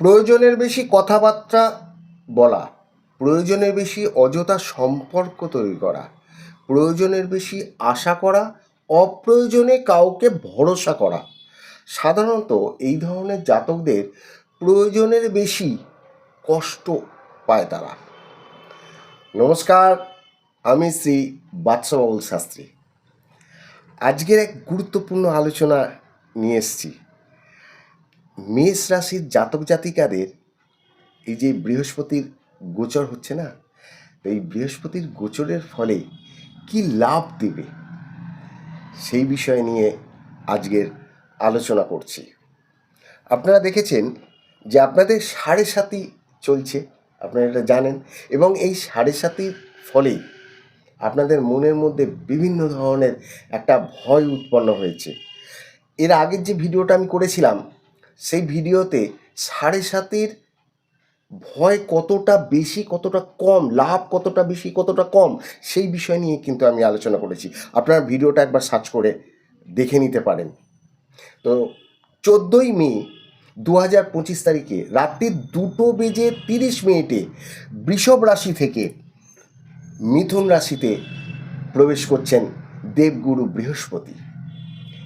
প্রয়োজনের বেশি কথাবার্তা বলা, প্রয়োজনের বেশি অযথা সম্পর্ক তৈরি করা, প্রয়োজনের বেশি আশা করা, অপ্রয়োজনে কাউকে ভরসা করা। সাধারণত এই ধরনের জাতকদের প্রয়োজনের বেশি কষ্ট পায় তারা। নমস্কার, আমি শ্রী বাদশাবাবুল শাস্ত্রী। আজকের এক গুরুত্বপূর্ণ আলোচনা নিয়ে এসেছি। মেষ রাশির জাতক জাতিকাদের এই যে বৃহস্পতির গোচর হচ্ছে না এই বৃহস্পতির গোচরের ফলে কি লাভ দেবে? সেই বিষয় নিয়ে আজকের আলোচনা করছি। আপনারা দেখেছেন যে আপনাদের সাড়ে সাতি চলছে, আপনারা এটা জানেন, এবং এই সাড়ে সাতির ফলে আপনাদের মনের মধ্যে বিভিন্ন ধরনের একটা ভয় উৎপন্ন হয়েছে। এর আগের যে ভিডিওটা আমি করেছিলাম সেই ভিডিওতে সাড়ে সাতের ভয় কতটা বেশি, কতটা কম, লাভ কতটা বেশি, কতটা কম, সেই বিষয় নিয়ে কিন্তু আমি আলোচনা করেছি। আপনার ভিডিওটা একবার সার্চ করে দেখে নিতে পারেন। তো চোদ্দোই মে দু হাজার পঁচিশ তারিখে রাত্রি দুটো বেজে তিরিশ মিনিটে বৃষভ রাশি থেকে মিথুন রাশিতে প্রবেশ করছেন দেবগুরু বৃহস্পতি।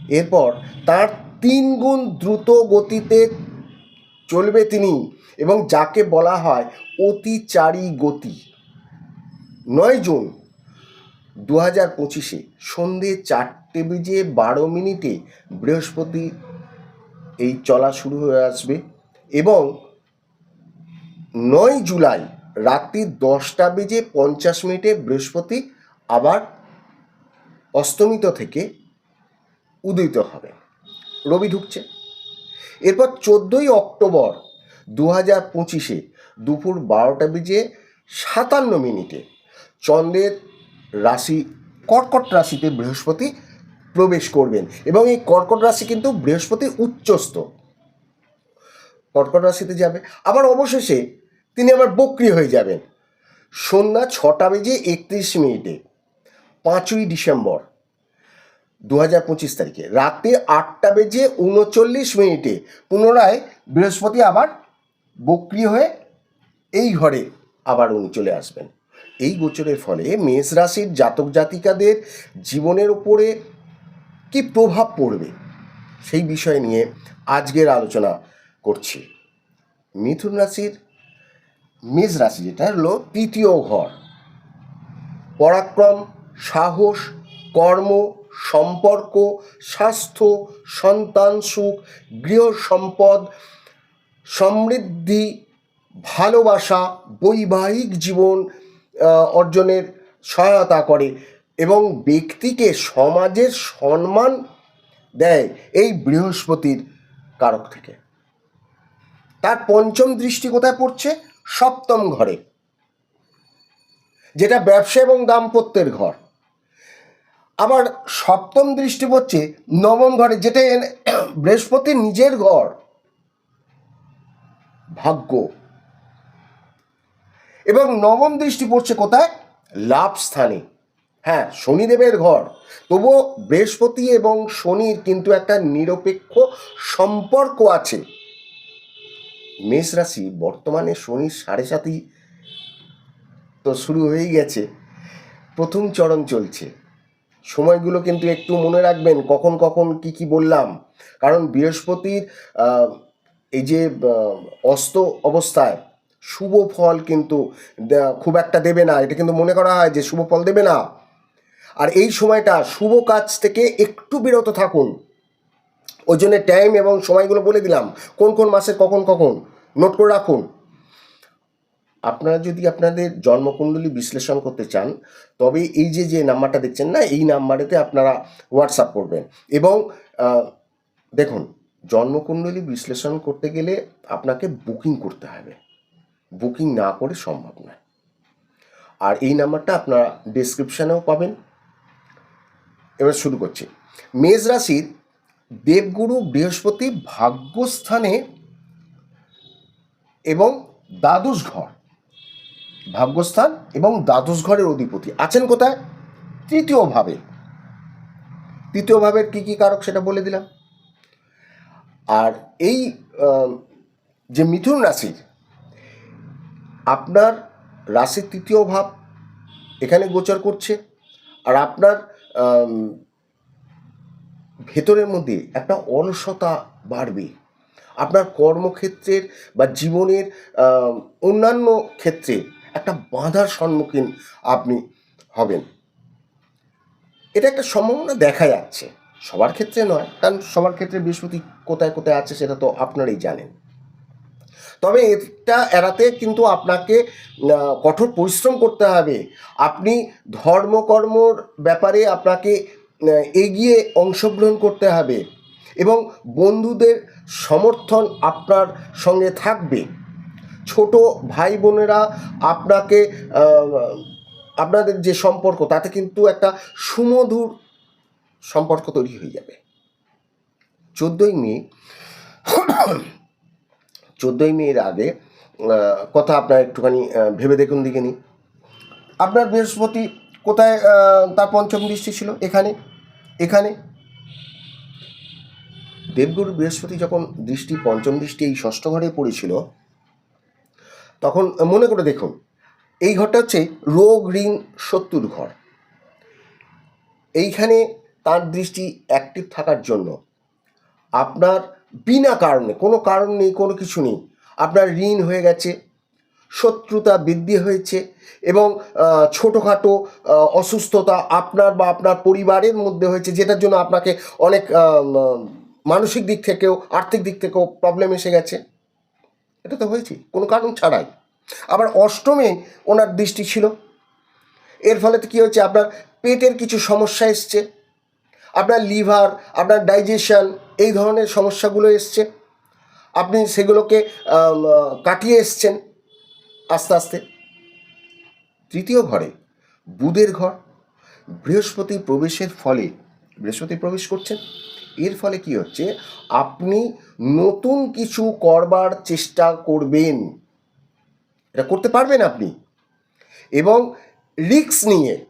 এরপর তার তিন গুণ দ্রুত গতিতে চলবে তিনি এবং যাকে বলা হয় অতিচারী গতি। নয় জুন দু হাজার পঁচিশে সন্ধে চারটে বেজে বারো মিনিটে বৃহস্পতি এই চলা শুরু হয়ে আসবে এবং নয় জুলাই রাত্রি দশটা বেজে পঞ্চাশ মিনিটে বৃহস্পতি আবার অস্তমিত থেকে উদিত হবে। রবি ঢুকছে। এরপর চোদ্দোই অক্টোবর দু হাজার পঁচিশে দুপুর বারোটা বেজে সাতান্ন মিনিটে চন্দ্রের রাশি, কর্কট রাশিতে বৃহস্পতি প্রবেশ করবেন এবং এই কর্কট রাশি কিন্তু বৃহস্পতি উচ্চস্থ। কর্কট রাশিতে যাবে। আবার অবশেষে তিনি আবার বক্রি হয়ে যাবেন। সন্ধ্যা ছটা বেজে একত্রিশ মিনিটে, পাঁচই ডিসেম্বর দু হাজার পঁচিশ তারিখে। রাতে আটটা বেজে উনচল্লিশ মিনিটে পুনরায় বৃহস্পতি আবার বক্রিয় হয়ে এই ঘরে আবার উনি চলে আসবেন। এই গোচরের ফলে মেষ রাশির জাতক জাতিকাদের জীবনের উপরে কি প্রভাব পড়বে সেই বিষয় নিয়ে আজকের আলোচনা করছি। মিথুন রাশির মেষ রাশি যেটা হলো তৃতীয় ঘর। পরাক্রম, সাহস, কর্ম সম্পর্ক, স্বাস্থ্য, সন্তান সুখ গৃহ সম্পদ সমৃদ্ধি, ভালোবাসা, বৈবাহিক জীবন অর্জনের সহায়তা করে এবং ব্যক্তিকে সমাজের সম্মান দেয় এই বৃহস্পতির কারক থেকে। তার পঞ্চম দৃষ্টি কোথায় পড়ছে? সপ্তম ঘরে, যেটা ব্যবসা এবং দাম্পত্যের ঘর। আবার সপ্তম দৃষ্টি পড়ছে নবম ঘরে, যেটা বৃহস্পতির নিজের ঘর। ভাগ্য। এবং নবম দৃষ্টি পড়ছে কোথায়? লাভ স্থানে। হ্যাঁ শনিদেবের ঘর। তবুও বৃহস্পতি এবং শনির কিন্তু একটা নিরপেক্ষ সম্পর্ক আছে। মেষ রাশি, বর্তমানে শনির সাড়ে সাতই তো শুরু হয়েই গেছে। প্রথম চরণ চলছে। সময়গুলো কিন্তু একটু মনে রাখবেন কখন কখন কি কি বললাম। কারণ বৃহস্পতির এই যে অস্ত অবস্থায় শুভ ফল কিন্তু খুব একটা দেবে না। এটা কিন্তু মনে করা হয় যে শুভ ফল দেবে না। আর এই সময়টা শুভ কাজ থেকে একটু বিরত থাকুন। ওই জন্য টাইম এবং সময়গুলো বলে দিলাম। কোন কোন মাসে কখন কখন? নোট করে রাখুন। আপনারা যদি আপনাদের জন্মকুণ্ডলী বিশ্লেষণ করতে চান, তবে এই যে যে নাম্বারটা দেখছেন না, এই নাম্বারেতে আপনারা হোয়াটসঅ্যাপ করবেন। এবং দেখুন, জন্মকুণ্ডলী বিশ্লেষণ করতে গেলে আপনাকে বুকিং করতে হবে। বুকিং না করে সম্ভব নয়। আর এই নাম্বারটা আপনারা ডেসক্রিপশানেও পাবেন। এবার শুরু করছি। মেষ রাশির দেবগুরু বৃহস্পতি ভাগ্যস্থানে এবং দ্বাদশ ঘর। ভাগ্যস্থান এবং দ্বাদশ ঘরের অধিপতি। আছেন কোথায়? তৃতীয় ভাবে। তৃতীয় ভাবের কী কী কারক সেটা বলে দিলাম। আর এই যে মিথুন রাশির, আপনার রাশির তৃতীয় ভাব এখানে গোচর করছে। আর আপনার ভেতরের মধ্যে একটা অলসতা বাড়বে। আপনার কর্মক্ষেত্রের বা জীবনের অন্যান্য ক্ষেত্রে একটা বাধার সম্মুখীন আপনি হবেন। এটা একটা সম্ভাবনা দেখা যাচ্ছে। সবার ক্ষেত্রে নয়, কারণ সবার ক্ষেত্রে বৃহস্পতি কোথায় কোথায় আছে সেটা তো আপনারাই জানেন। তবে এটা এড়াতে কিন্তু আপনাকে কঠোর পরিশ্রম করতে হবে। আপনি ধর্মকর্মর ব্যাপারে আপনাকে এগিয়ে অংশগ্রহণ করতে হবে এবং বন্ধুদের সমর্থন আপনার সঙ্গে থাকবে। ছোট ভাই বোনেরা আপনাকে আপনাদের যে সম্পর্ক, তাতে কিন্তু একটা সুমধুর সম্পর্ক তৈরি হয়ে যাবে। চোদ্দোই মে, চোদ্দোই মেয়ের আগে কথা আপনার একটুখানি ভেবে দেখুন দিকে নি আপনার বৃহস্পতি কোথায় তার পঞ্চম দৃষ্টি ছিল? এখানে এখানে। দেবগুরু বৃহস্পতি যখন দৃষ্টি, পঞ্চম দৃষ্টি এই ষষ্ঠ ঘরে পড়েছিল তখন মনে করে দেখুন, এই ঘরটা হচ্ছে রোগ ঋণ শত্রুর ঘর। এইখানে তার দৃষ্টি অ্যাক্টিভ থাকার জন্য। আপনার বিনা কারণে, কোনো কারণ নেই, কোনো কিছু নেই, আপনার ঋণ হয়ে গেছে, শত্রুতা বৃদ্ধি হয়েছে এবং ছোটোখাটো অসুস্থতা আপনার বা আপনার পরিবারের মধ্যে হয়েছে, যেটার জন্য আপনাকে অনেক মানসিক দিক থেকেও, আর্থিক দিক থেকেও প্রবলেম এসে গেছে। এটা তো হয়েছে, কোনো কারণ ছাড়াই। আবার অষ্টমে ওনার দৃষ্টি ছিল। এর ফলে তো কী হচ্ছে আপনার পেটের কিছু সমস্যা এসছে, আপনার লিভার, আপনার ডাইজেশন, এই ধরনের সমস্যাগুলো এসছে। আপনি সেগুলোকে কাটিয়ে এসছেন আস্তে আস্তে। তৃতীয় ঘরে বুধের ঘর, বৃহস্পতি প্রবেশের ফলে, বৃহস্পতি প্রবেশ করছেন। এর ফলে কি হচ্ছে? আপনি নতুন কিছু করবার চেষ্টা করবেন। এটা করতে পারবেন আপনি। এবং রিস্ক নিয়ে।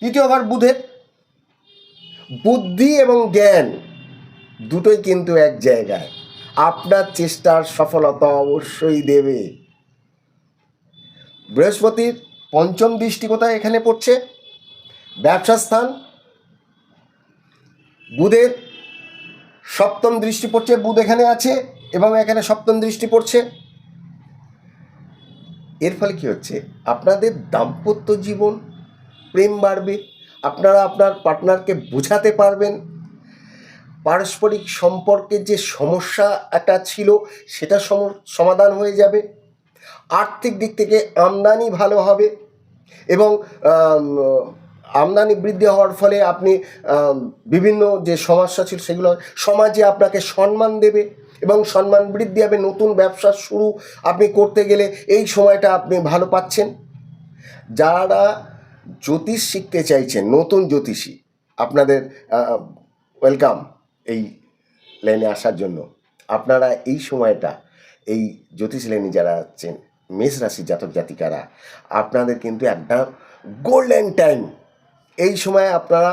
তৃতীয় ঘর বুধের। বুদ্ধি এবং জ্ঞান দুটোই কিন্তু এক জায়গায়। আপনার চেষ্টার সফলতা অবশ্যই দেবে। বৃহস্পতির পঞ্চম দৃষ্টি কোথায় এখানে পড়ছে? ব্যবসা স্থান। বুধের সপ্তম দৃষ্টি পড়ছে, বুধ এখানে আছে এবং এখানে সপ্তম দৃষ্টি পড়ছে। এর ফলে কি হচ্ছে? আপনাদের দাম্পত্য জীবন, প্রেম বাড়বে, আপনারা আপনার পার্টনারকে বোঝাতে পারবেন। পারস্পরিক সম্পর্কের যে সমস্যা একটা ছিল, সেটা সম- সমাধান হয়ে যাবে। আর্থিক দিক থেকে আমদানি ভালো হবে এবং আমদানি বৃদ্ধি হওয়ার ফলে আপনি বিভিন্ন যে সমস্যা ছিল সেগুলো সমাজে আপনাকে সম্মান দেবে এবং সম্মান বৃদ্ধি হবে। নতুন ব্যবসা শুরু আপনি করতে গেলে এই সময়টা আপনি ভালো পাচ্ছেন। যারা জ্যোতিষ শিখতে চাইছেন, নতুন জ্যোতিষী, আপনাদের ওয়েলকাম এই লাইনে আসার জন্য। আপনারা এই সময়টা এই জ্যোতিষ লাইনে যারা আছেন, মেষ রাশি জাতক জাতিকারা, আপনাদের কিন্তু একটা গোল্ডেন টাইম এই সময় আপনারা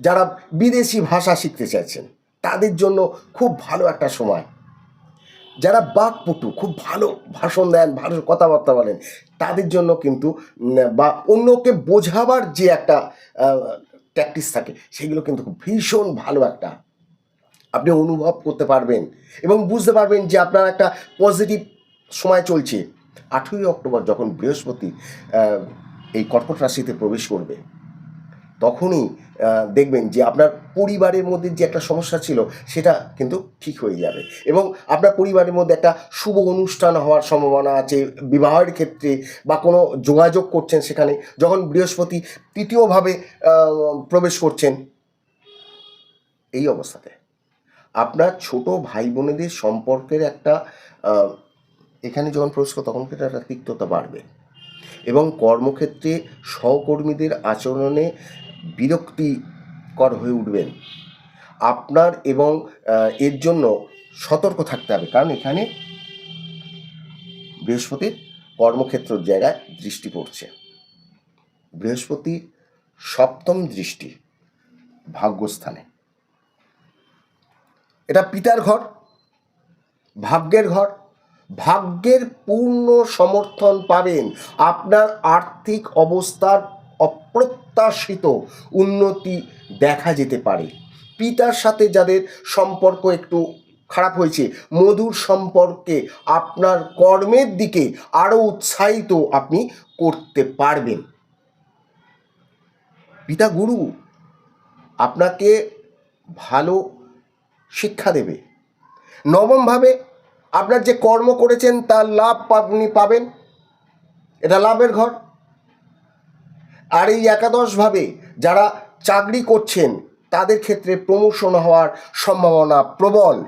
যারা বিদেশি ভাষা শিখতে চাইছেন, তাদের জন্য খুব ভালো একটা সময়। যারা বাকপটু খুব ভালো ভাষণ দেন, ভালো কথাবার্তা বলেন, তাদের জন্য কিন্তু বা অন্যকে বোঝাবার যে একটা প্র্যাকটিস থাকে, সেগুলো কিন্তু ভীষণ ভালো একটা। আপনি অনুভব করতে পারবেন এবং বুঝতে পারবেন যে আপনার একটা পজিটিভ সময় চলছে। আঠেরোই অক্টোবর যখন বৃহস্পতি এই কর্কট রাশিতে প্রবেশ করবে, তখনই দেখবেন যে আপনার পরিবারের মধ্যে যে একটা সমস্যা ছিল, সেটা কিন্তু ঠিক হয়ে যাবে এবং আপনার পরিবারের মধ্যে একটা শুভ অনুষ্ঠান হওয়ার সম্ভাবনা আছে, বিবাহের ক্ষেত্রে বা কোনো যোগাযোগ করছেন সেখানে, যখন বৃহস্পতি তৃতীয়ভাবে প্রবেশ করছেন, এই অবস্থাতে আপনার ছোট ভাই বোনেদের সম্পর্কের একটা এখানে যখন প্রবেশ তখন কিন্তু একটা তিক্ততা বাড়বে। এবং কর্মক্ষেত্রে সহকর্মীদের আচরণে বিরক্তিকর হয়ে উঠবেন। আপনার এবং এর জন্য সতর্ক থাকতে হবে। কারণ এখানে বৃহস্পতির কর্মক্ষেত্রের জায়গায় দৃষ্টি পড়ছে। বৃহস্পতি সপ্তম দৃষ্টি ভাগ্যস্থানে। এটা পিতার ঘর, ভাগ্যের ঘর ভাগ্যের পূর্ণ সমর্থন পাবেন। আপনার আর্থিক অবস্থার অপ্রত্যাশিত উন্নতি দেখা যেতে পারে। পিতার সাথে যাদের সম্পর্ক একটু খারাপ হয়েছে, মধুর সম্পর্কে আপনার কর্মের দিকে আরও উৎসাহিত আপনি করতে পারবেন। পিতা গুরু, আপনাকে ভালো শিক্ষা দেবে। নবমভাবে আপনার যে কর্ম করেছেন, তার লাভ আপনি পাবেন। এটা লাভের ঘর। আর এই একাদশভাবে যারা চাকরি করছেন, তাদের ক্ষেত্রে প্রমোশন হওয়ার সম্ভাবনা প্রবল।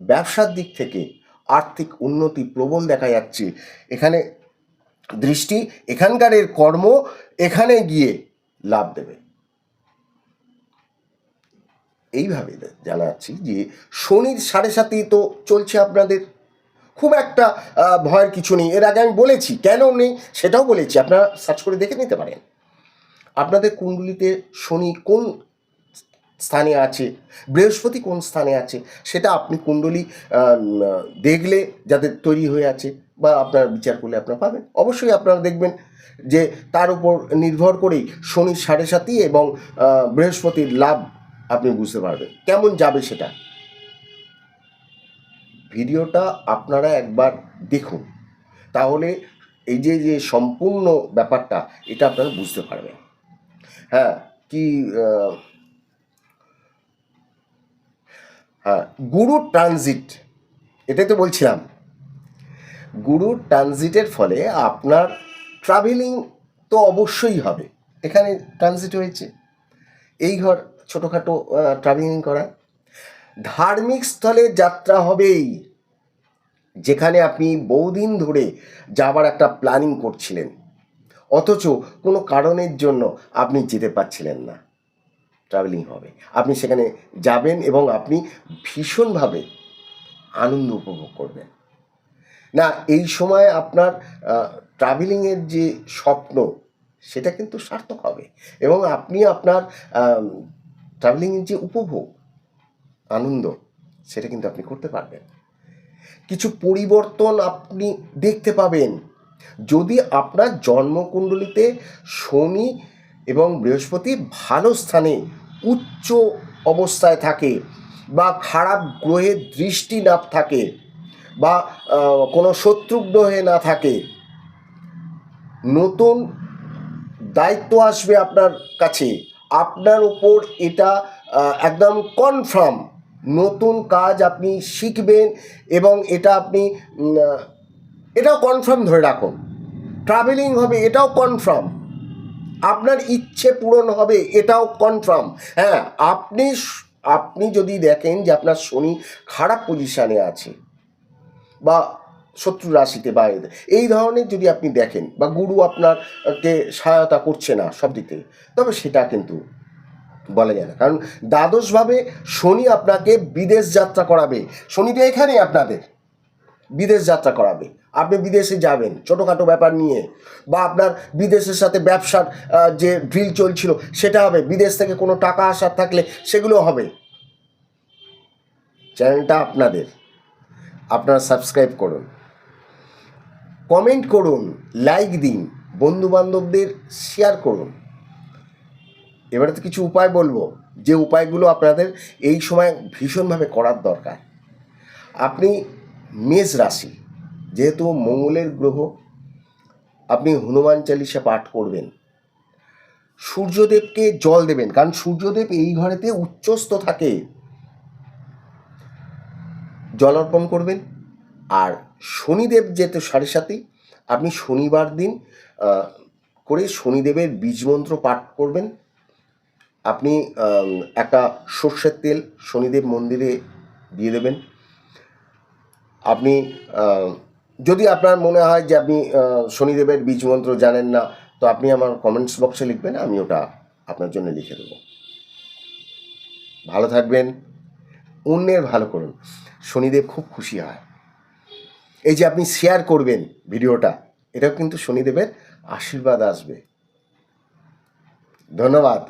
ব্যবসার দিক থেকে আর্থিক উন্নতি প্রবল দেখা যাচ্ছে। এখানে দৃষ্টি, এখানকারের কর্ম, এখানে গিয়ে লাভ দেবে। এইভাবে জানাচ্ছি যে শনির সাড়ে সাতেই তো চলছে আপনাদের। খুব একটা ভয়ের কিছু নেই। এর আগে আমি বলেছি, কেন নেই সেটাও বলেছি। আপনারা সার্চ করে দেখে নিতে পারেন। আপনাদের কুণ্ডলিতে শনি কোন স্থানে আছে? বৃহস্পতি কোন স্থানে আছে? সেটা আপনি কুণ্ডলি দেখলে যাদের তৈরি হয়ে আছে বা আপনার বিচার করলে আপনারা পাবেন। অবশ্যই আপনারা দেখবেন যে তার উপর নির্ভর করেই শনির সাড়ে সাতই এবং বৃহস্পতির লাভ আপনি বুঝতে পারবেন। কেমন যাবে সেটা? ভিডিওটা আপনারা একবার দেখুন। তাহলে এই যে যে সম্পূর্ণ ব্যাপারটা, এটা আপনারা বুঝতে পারবেন। হ্যাঁ কি হ্যাঁ গুরু ট্রানজিট, এটাই তো বলছিলাম। গুরু ট্রানজিটের ফলে আপনার ট্রাভেলিং তো অবশ্যই হবে। এখানে ট্রানজিট হয়েছে। এই ঘর ছোটোখাটো ট্রাভেলিং করা। ধার্মিক স্থলে যাত্রা হবেই। যেখানে আপনি বহুদিন ধরে যাবার একটা প্ল্যানিং করছিলেন। অথচ কোনো কারণের জন্য আপনি যেতে পারছিলেন না। ট্রাভেলিং হবে। আপনি সেখানে যাবেন এবং আপনি ভীষণভাবে আনন্দ উপভোগ করবেন। না, এই সময় আপনার ট্রাভেলিংয়ের যে স্বপ্ন, সেটা কিন্তু সার্থক হবে। এবং আপনি আপনার ট্রাভেলিংয়ের যে উপভোগ, আনন্দ, সেটা কিন্তু আপনি করতে পারবেন। কিছু পরিবর্তন আপনি দেখতে পাবেন। যদি আপনার জন্মকুণ্ডলিতে শনি এবং বৃহস্পতি ভালো স্থানে উচ্চ অবস্থায় থাকে বা খারাপ গ্রহের দৃষ্টি না থাকে বা কোনো শত্রু গ্রহে না থাকে, নতুন দায়িত্ব আসবে আপনার কাছে। আপনার উপর এটা একদম কনফার্ম নতুন কাজ আপনি শিখবেন এবং এটা আপনি এটাও কনফার্ম ধরে রাখুন। ট্রাভেলিং হবে, এটাও কনফার্ম আপনার ইচ্ছে পূরণ হবে, এটাও কনফার্ম হ্যাঁ আপনি আপনি যদি দেখেন যে আপনার শনি খারাপ পজিশানে আছে, বা শত্রু রাশিতে বা এই ধরনের যদি আপনি দেখেন, বা গুরু আপনারকে সহায়তা করছে না সব দিক তবে সেটা কিন্তু বলা যায় না। কারণ দ্বাদশভাবে শনি আপনাকে বিদেশ যাত্রা করাবে। শনি তো এখানেই আপনাদের। বিদেশ যাত্রা করাবে। আপনি বিদেশে যাবেন, ছোটোখাটো ব্যাপার নিয়ে, বা আপনার বিদেশের সাথে ব্যবসার যে ড্রিল চলছিল, সেটা হবে। বিদেশ থেকে কোনো টাকা আসার থাকলে সেগুলো হবে। চ্যানেলটা আপনাদের। আপনারা সাবস্ক্রাইব করুন। কমেন্ট করুন লাইক দিন বন্ধু বান্ধবদের শেয়ার করুন। এবারে তো কিছু উপায় বলব, যে উপায়গুলো আপনাদের এই সময় ভীষণভাবে করার দরকার। আপনি মেষ রাশি, যেহেতু মঙ্গলের গ্রহ, আপনি হনুমান চালিসা পাঠ করবেন। সূর্যদেবকে জল দেবেন, কারণ সূর্যদেব এই ঘরেতে উচ্চস্থ থাকে। জল অর্পণ করবেন, আর শনিদেব যেহেতু সাড়ে সাথে আপনি শনিবার দিন করে শনিদেবের বীজমন্ত্র পাঠ করবেন। আপনি একটা সর্ষের তেল শনিদেব মন্দিরে দিয়ে দেবেন। আপনি যদি আপনার মনে হয় যে আপনি শনিদেবের বীজ মন্ত্র জানেন না, তো আপনি আমার কমেন্টস বক্সে লিখবেন, আমি ওটা আপনার জন্য লিখে দেবো। ভালো থাকবেন, অন্যের ভালো করুন। শনিদেব খুব খুশি হয়। এই যে আপনি শেয়ার করবেন ভিডিওটা এটাও কিন্তু শনিদেবের আশীর্বাদ আসবে। ধন্যবাদ।